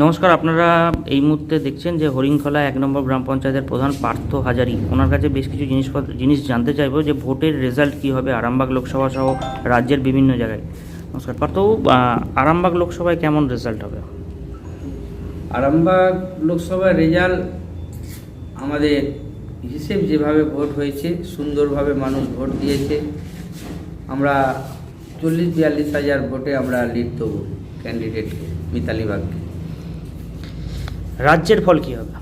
নমস্কার, আপনারা এই মুহূর্তে দেখছেন যে হরিংখলা এক নম্বর গ্রাম পঞ্চায়েতের প্রধান পার্থ হাজারি। ওনার কাছে বেশ কিছু জিনিসপত্র, জিনিস জানতে চাইব যে ভোটের রেজাল্ট কী হবে আরামবাগ লোকসভা সহ রাজ্যের বিভিন্ন জায়গায়। নমস্কার পার্থবাবু আরামবাগ লোকসভায় কেমন রেজাল্ট হবে? আরামবাগ লোকসভার রেজাল্ট আমাদের হিসেব যেভাবে ভোট হয়েছে, সুন্দরভাবে মানুষ ভোট দিয়েছে। আমরা চল্লিশ বিয়াল্লিশ হাজার ভোটে আমরা লিড দেবো ক্যান্ডিডেটকে মিতালি বাগকে। রাজ্যের ফল কী হবে?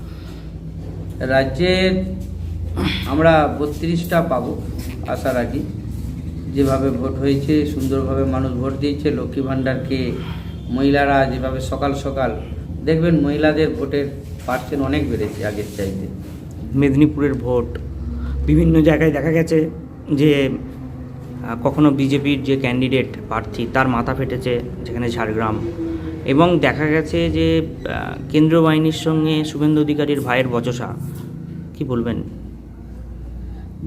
রাজ্যের আমরা বত্রিশটা পাব আশা রাখি। যেভাবে ভোট হয়েছে সুন্দরভাবে মানুষ ভোট দিয়েছে লক্ষ্মী ভাণ্ডারকে মহিলারা যেভাবে সকাল সকাল দেখবেন মহিলাদের ভোটের পার্সেন্ট অনেক বেড়েছে আগের চাইতে। মেদিনীপুরের ভোট বিভিন্ন জায়গায় দেখা গেছে যে কখনো বিজেপির যে ক্যান্ডিডেট প্রার্থী তার মাথা ফেটেছে যেখানে ঝাড়গ্রাম। এবং দেখা গেছে যে কেন্দ্রীয় বাহিনীর সঙ্গে শুভেন্দু অধিকারীর ভাইয়ের বচসা। কি বলবেন?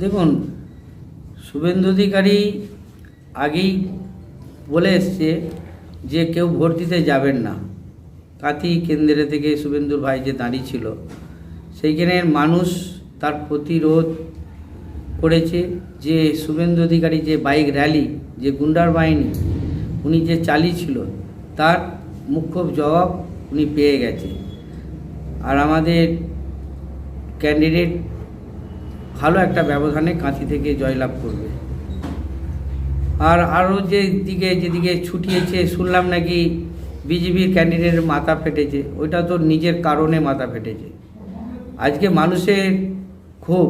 দেখুন, শুভেন্দু অধিকারী আগেই বলে এসছে যে কেউ ভোট দিতে যাবেন না। কাতি কেন্দ্রে থেকে শুভেন্দুর ভাই যে দাঁড়িয়ে ছিল, সেইখানে মানুষ তার প্রতিরোধ করেছে যে শুভেন্দু অধিকারী যে বাইক র্যালি, যে গুন্ডার বাহিনী, উনি যে চালিয়েছিল তার মুখ্য জবাব উনি পেয়ে গেছে আর আমাদের ক্যান্ডিডেট ভালো একটা ব্যবধানে কাঁথি থেকে জয়লাভ করবে। আর আরও যে দিকে যেদিকে ছুটিয়েছে, শুনলাম নাকি বিজেপির ক্যান্ডিডেটের মাথা ফেটেছে। ওইটা তো নিজের কারণে মাথা ফেটেছে। আজকে মানুষের ক্ষোভ,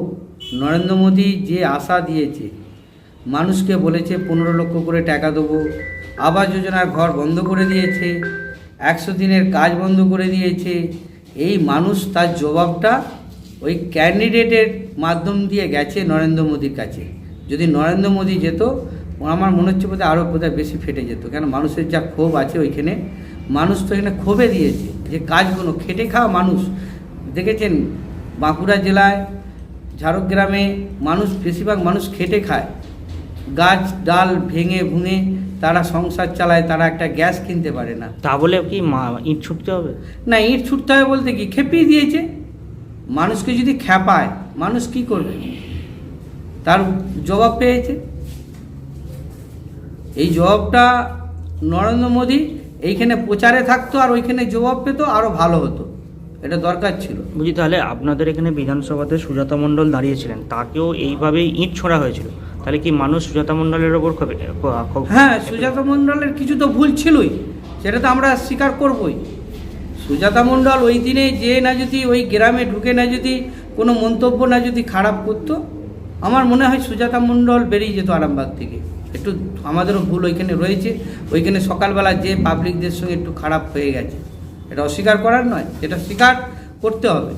নরেন্দ্র মোদী যে আশা দিয়েছে, মানুষকে বলেছে পনেরো লক্ষ করে টাকা দেবো, আবাস যোজনার ঘর বন্ধ করে দিয়েছে একশো দিনের কাজ বন্ধ করে দিয়েছে। এই মানুষ তার জবাবটা ওই ক্যান্ডিডেটের মাধ্যম দিয়ে গেছে নরেন্দ্র মোদীর কাছে। যদি নরেন্দ্র মোদী যেত, আমার মনে হচ্ছে বোধহয় আরও বোধহয় বেশি ফেটে যেত। কেন? মানুষের যা ক্ষোভ আছে ওইখানে। মানুষ তো এখানে ক্ষোভে দিয়েছে যে কাজগুলো খেটে খাওয়া মানুষ। দেখেছেন বাঁকুড়া জেলায়, ঝাড়গ্রামে মানুষ, বেশিরভাগ মানুষ খেটে খায়। গাছ ডাল ভেঙে ভুঙে তারা সংসার চালায় তারা একটা গ্যাস কিনতে পারে না। তা বলে কি মা- ইট ছুটতে হবে? না ইট ছুটতে হবে বলতে কি খেপিয়ে দিয়েছে। মানুষকে যদি খেপায় মানুষ কি করবে? তার জবাব পেয়েছে। এই জবাবটা নরেন্দ্র মোদী এইখানে প্রচারে থাকতো আর ওইখানে জবাব পেতো আরও ভালো হতো। এটা দরকার ছিল। বুঝি তাহলে আপনাদের এখানে বিধানসভাতে সুজাতা মণ্ডল দাঁড়িয়েছিলেন তাকেও এইভাবেই ইট ছোড়া হয়েছিল। তাহলে কি মানুষ সুজাতা মণ্ডলের ওপর হ্যাঁ সুজাতা মণ্ডলের কিছু তো ভুল ছিলই সেটা তো আমরা স্বীকার করবই। সুজাতা মণ্ডল ওই দিনে যে না যদি ওই গ্রামে ঢুকে না যদি কোনো মন্তব্য না যদি খারাপ করতো আমার মনে হয় সুজাতা মণ্ডল বেরিয়ে যেত আরামবাগ থেকে। একটু আমাদেরও ভুল ওইখানে রয়েছে ওইখানে সকালবেলা যে পাবলিকদের সঙ্গে একটু খারাপ হয়ে গেছে। এটা অস্বীকার করার নয় এটা স্বীকার করতে হবে।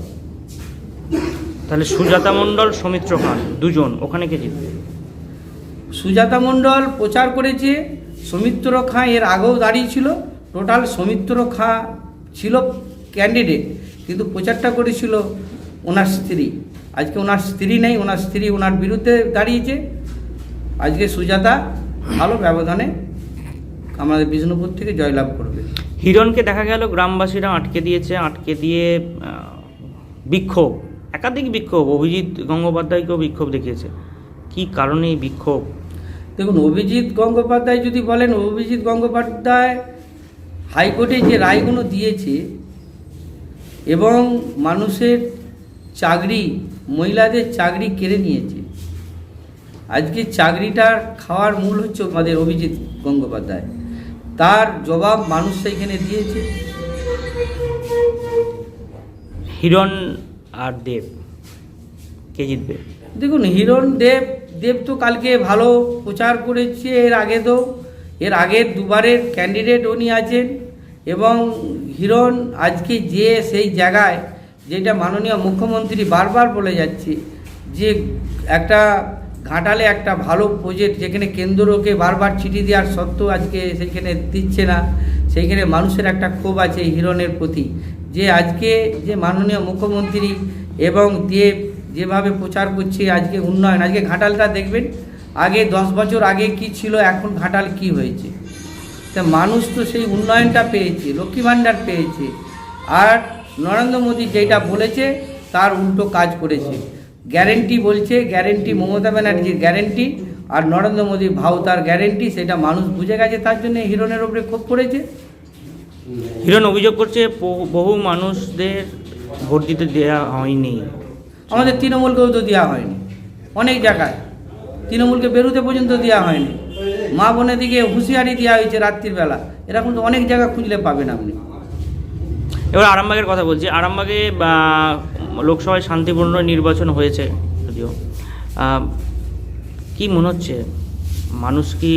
তাহলে সুজাতা মণ্ডল সৌমিত্র খান দুজন ওখানে কে জিতবে? সুজাতা মণ্ডল প্রচার করেছে সৌমিত্র খাঁ এর আগেও দাঁড়িয়েছিল টোটাল সৌমিত্র খাঁ ছিল ক্যান্ডিডেট কিন্তু প্রচারটা করেছিল ওনার স্ত্রী। আজকে ওনার স্ত্রী নেই ওনার স্ত্রী ওনার বিরুদ্ধে দাঁড়িয়েছে। আজকে সুজাতা ভালো ব্যবধানে আমাদের বিষ্ণুপুর থেকে জয়লাভ করবে। হিরণকে দেখা গেল, গ্রামবাসীরা আটকে দিয়েছে, আটকে দিয়ে বিক্ষোভ, একাধিক বিক্ষোভ, অভিজিৎ গঙ্গোপাধ্যায়কেও বিক্ষোভ দেখিয়েছে। কি কারণে এই বিক্ষোভ? দেখুন, অভিজিৎ গঙ্গোপাধ্যায় যদি বলেন, অভিজিৎ গঙ্গোপাধ্যায় হাইকোর্টে যে রায়গুলো দিয়েছে এবং মানুষের চাকরি, মহিলাদের চাকরি কেড়ে নিয়েছে, আজকে চাকরিটার খাওয়ার মূল হচ্ছে আমাদের অভিজিৎ গঙ্গোপাধ্যায়। তার জবাব মানুষ সেইখানে দিয়েছে। হিরণ আর দেব কে জিতবে? দেখুন হিরণ দেব দেব তো কালকে ভালো প্রচার করেছে এর আগে তো। এর আগের দুবারের ক্যান্ডিডেট উনি আছেন এবং হিরণ আজকে যে সেই জায়গায় যেটা মাননীয় মুখ্যমন্ত্রী বারবার বলে যাচ্ছে যে একটা ঘাটালে একটা ভালো প্রজেক্ট যেখানে কেন্দ্রকে বারবার চিঠি দেওয়ার সত্ত্বেও আজকে সেইখানে দিচ্ছে না, সেইখানে মানুষের একটা ক্ষোভ আছে হিরণের প্রতি। যে আজকে যে মাননীয় মুখ্যমন্ত্রী এবং দেব যেভাবে প্রচার করছে আজকে উন্নয়ন, আজকে ঘাটালটা দেখবেন, আগে দশ বছর আগে কি ছিল, এখন ঘাটাল কি হয়েছে? তা মানুষ তো সেই উন্নয়নটা পেয়েছে, লক্ষ্মী ভাণ্ডার পেয়েছে। আর নরেন্দ্র মোদী যেটা বলেছে, তার উল্টো কাজ করেছে। গ্যারেন্টি বলছে গ্যারেন্টি মমতা ব্যানার্জির গ্যারেন্টি আর নরেন্দ্র মোদী ভাও তার গ্যারেন্টি সেটা মানুষ বুঝে গেছে তার জন্য হিরণের ওপরে ক্ষোভ করেছে। হিরণ অভিযোগ করছে বহু- বহু মানুষদের ভোট দিতে দেওয়া হয়নি। আমাদের তৃণমূলকেও তো দেওয়া হয়নি অনেক জায়গায়। তৃণমূলকে বেরুতে পর্যন্ত দেওয়া হয়নি। মা বোনের দিকে হুঁশিয়ারি দেওয়া হয়েছে রাত্রির বেলা এরকম তো অনেক জায়গা খুঁজলে পাবেন আপনি। এবার আরামবাগের কথা বলছি। আরামবাগে লোকসভায় শান্তিপূর্ণ নির্বাচন হয়েছে যদিও। কি মনে হচ্ছে? মানুষ কি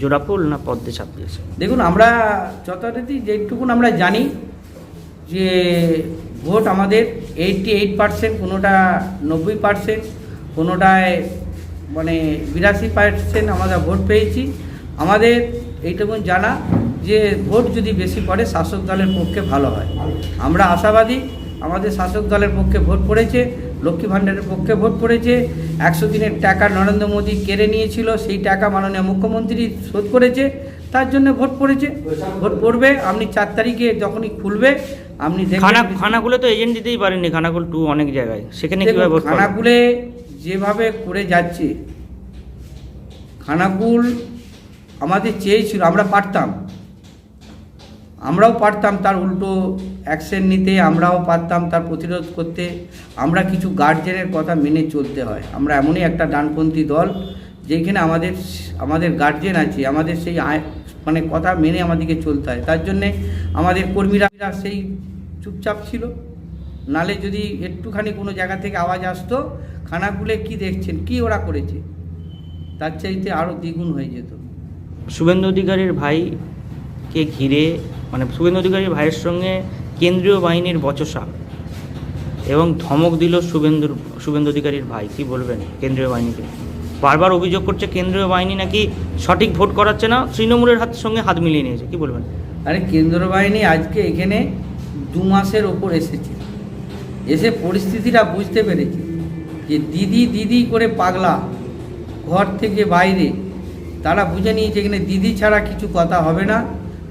জোড়াফুল না পদ্মে চাপ দিয়েছে? দেখুন, আমরা যথারীতি যেটুকুন আমরা জানি যে, ভোট আমাদের এইটটি এইট পার্সেন্ট কোনোটা নব্বই পার্সেন্ট কোনোটায় মানে বিরাশি পার্সেন্ট আমরা ভোট পেয়েছি। আমাদের এইটুকুন জানা যে ভোট যদি বেশি পড়ে শাসক দলের পক্ষে ভালো হয়। আমরা আশাবাদী আমাদের শাসক দলের পক্ষে ভোট পড়েছে লক্ষ্মী ভাণ্ডারের পক্ষে ভোট পড়েছে। একশো দিনের টাকা নরেন্দ্র মোদী কেড়ে নিয়েছিল সেই টাকা মাননীয় মুখ্যমন্ত্রী শোধ করেছে তার জন্য ভোট পড়েছে। ভোট পড়বে আপনি চার তারিখে যখনই খুলবে আপনি খানা খানাগুলো তো এজেন্ট দিতেই পারেনি খানাগুলো টু অনেক জায়গায়। সেখানে কীভাবে পাবে? যেভাবে করে যাচ্ছে খানাকুল আমাদের চেয়েছিল আমরা পারতাম। আমরাও পারতাম তার উল্টো অ্যাকশন নিতে, আমরাও পারতাম তার প্রতিরোধ করতে। আমরা কিছু গার্জেনের কথা মেনে চলতে হয়। আমরা এমনই একটা ডানপন্থী দল যেখানে আমাদের আমাদের গার্জেন আছে, আমাদের সেই মানে কথা মেনে আমাদেরকে চলতে হয়। তার জন্যে আমাদের কর্মীরা সেই চুপচাপ ছিল। নালে যদি একটুখানি কোনো জায়গা থেকে আওয়াজ আসতো খানাগুলে কি দেখছেন, কি ওরা করেছে? তার চাইতে আরও দ্বিগুণ হয়ে যেত। শুভেন্দু অধিকারীর ভাইকে ঘিরে মানে শুভেন্দু অধিকারীর ভাইয়ের সঙ্গে কেন্দ্রীয় বাহিনীর বচসা এবং ধমক দিল শুভেন্দুর, শুভেন্দু অধিকারীর ভাই। কি বলবেন কেন্দ্রীয় বাহিনীকে? বারবার অভিযোগ করছে কেন্দ্রীয় বাহিনী নাকি সঠিক ভোট করাচ্ছে না, তৃণমূলের হাতের সঙ্গে হাত মিলিয়ে নিয়েছে। কি বলবেন? আরে কেন্দ্র বাহিনী আজকে এখানে দু মাসের ওপর এসেছে। এসে পরিস্থিতিটা বুঝতে পেরেছে যে দিদি দিদি করে পাগলা ঘর থেকে বাইরে, তারা বুঝে নিয়েছে এখানে দিদি ছাড়া কিছু কথা হবে না।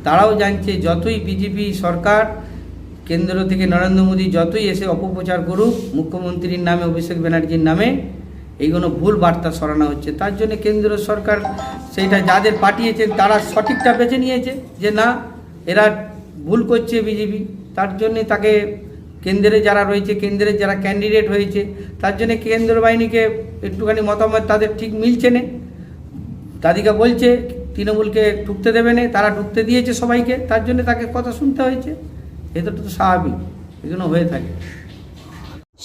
তারাও জানছে যতই বিজেপি সরকার, কেন্দ্র থেকে নরেন্দ্র মোদী যতই এসে অপপ্রচার করুক, মুখ্যমন্ত্রীর নামে, অভিষেক ব্যানার্জির নামে এইগুলো ভুল বার্তা সরানো হচ্ছে। তার জন্য কেন্দ্র সরকার সেইটা যাদের পাঠিয়েছেন, তারা সঠিকটা বেছে নিয়েছে যে না, এরা ভুল করছে বিজেপি। তার জন্যে তাকে কেন্দ্রে যারা রয়েছে, কেন্দ্রের যারা ক্যান্ডিডেট হয়েছে, তার জন্য কেন্দ্র বাহিনীকে একটুখানি মতামত তাদের ঠিক মিলছে না। দাদিকা বলছে তৃণমূলকে ঢুকতে দেবে না, তারা ঢুকতে দিয়েছে সবাইকে, তার জন্য তাকে কথা শুনতে হয়েছে। এটা তো স্বাভাবিক এগুলো হয়ে থাকে।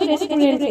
রেস্টুরেন্টে